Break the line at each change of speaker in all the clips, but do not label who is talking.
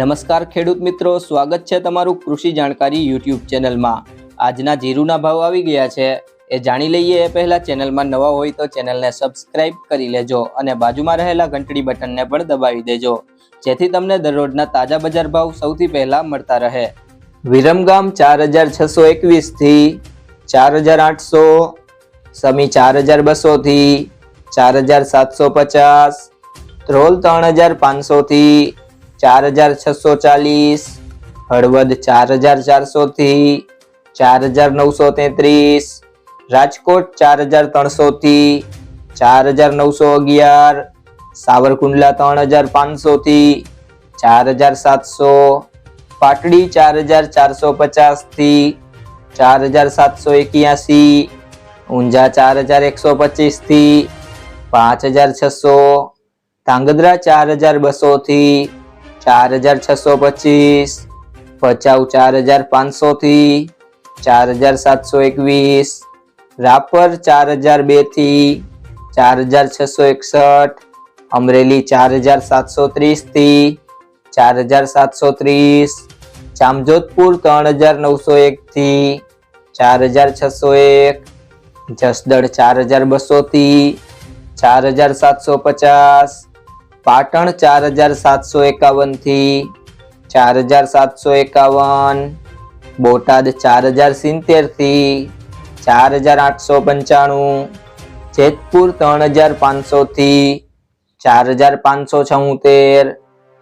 નમસ્કાર ખેડૂત મિત્રો, સ્વાગત છે તમારું કૃષિ જાણકારી યુટ્યુબ ચેનલમાં. આજના જીરુના ભાવ આવી ગયા છે. એ જાણી લઈએ એ પહેલાં ચેનલમાં નવા હોય તો ચેનલને સબસ્ક્રાઇબ કરી લેજો અને બાજુમાં રહેલા ઘંટડી બટનને પણ દબાવી દેજો. જેથી તમને દરરોજના તાજા બજાર ભાવ સૌથી પહેલાં મળતા રહે. વિરમગામ ચાર હજાર છસો એકવીસથી ચાર હજાર આઠસો, સમી ચાર હજાર બસોથી ચાર હજાર સાતસો પચાસ, ધ્રોલ ત્રણ હજાર પાંચસો થી ચાર હજાર છસો ચાલીસ હળવદ ચાર હજાર ચારસો થી ચાર હજાર નવસો તેત્રીસ રાજકોટ ચાર હજાર ત્રણસો થી ચાર હજાર નવસો અગિયાર સાવરકુંડલા ત્રણ હજાર પાંચસો થી ચાર હજાર સાતસો પાટડી ચાર હજાર ચારસો પચાસથી ચાર હજાર સાતસો એક્યાસી ઊંઝા ચાર હજાર એકસો પચીસથી પાંચ હજાર છસો ધાંગધ્રા ચાર હજાર બસો થી ચાર હજાર છસો પચીસ ભચાઉ ચાર હજાર પાંચસો થી ચાર હજાર સાતસો એકવીસ રાપર ચાર હજાર બેથી ચાર હજાર છસો એકસઠ અમરેલી ચાર હજાર સાતસો ત્રીસથી ચાર હજાર સાતસો ત્રીસ જામજોધપુર ત્રણ હજાર નવસો એક થી ચાર હજાર છસો એક જસદણ ચાર હજાર બસો થી ચાર હજાર સાતસો પચાસ પાટણ ચાર હજાર સાતસો એકાવનથી ચાર હજાર સાતસો એકાવન બોટાદ ચાર હજાર સિત્તેરથી ચાર હજાર આઠસો પંચાણું જેતપુર ત્રણ હજાર પાંચસો થી ચાર હજાર પાંચસો છોતેર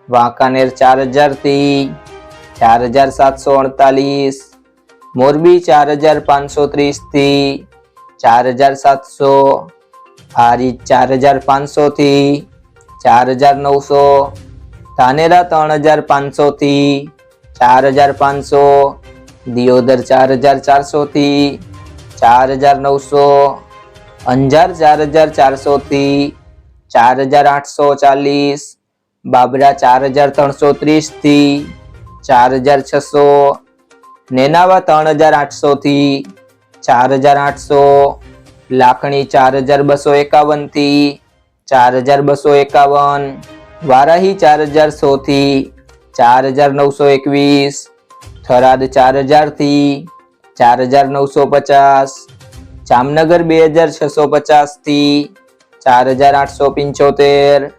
વાંકાનેર ચાર હજારથી ચાર હજાર સાતસો અડતાલીસ મોરબી ચાર હજાર પાંચસો ત્રીસથી ચાર હજાર સાતસો હારી ચાર હજાર પાંચસો થી ચાર હજાર નવસો ધાનેરા ત્રણ હજાર પાંચસો થી ચાર હજાર પાંચસો દિયોદર ચાર હજાર ચારસો થી ચાર હજાર નવસો અંજાર ચાર હજાર ચારસો થી ચાર હજાર આઠસો ચાલીસ બાબરા ચાર હજાર ત્રણસો ત્રીસથી ચાર હજાર છસો નેનાવા ત્રણ હજાર આઠસો થી ચાર હજાર આઠસો લાખણી ચાર હજાર બસો એકાવનથી ચાર હજાર બસો એકાવન, વારાહી ચાર હજાર સો થી ચાર હજાર નવસો એકવીસ, થરાદ ચાર હજારથી ચાર હજાર નવસો પચાસ, જામનગર બે હજાર છસો પચાસથી ચાર હજાર આઠસો પંચોતેર,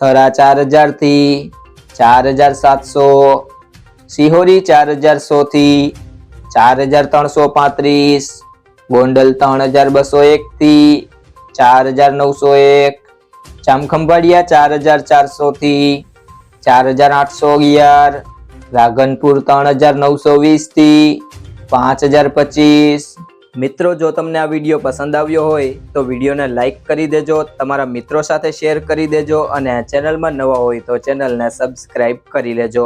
થરા ચાર હજારથી ચાર હજાર સાતસો, સિહોરી ચાર હજાર સો થી ચાર હજાર ત્રણસો પાંત્રીસ, ગોંડલ ત્રણ હજાર બસો એક થી ચાર હજાર નવસો એક જામખંભાળિયા ચાર હજાર ચારસો થી ચાર હજાર આઠસો અગિયાર, રાધનપુર ત્રણ હજાર નવસો વીસથી પાંચ હજાર પચીસ. મિત્રો, જો તમને આ વીડિયો પસંદ આવ્યો હોય, તો વિડીયોને લાઇક કરી દેજો, તમારા મિત્રો સાથે શેર કરી દેજો અને ચેનલમાં નવા હોય તો ચેનલને સબસ્ક્રાઈબ કરી લેજો.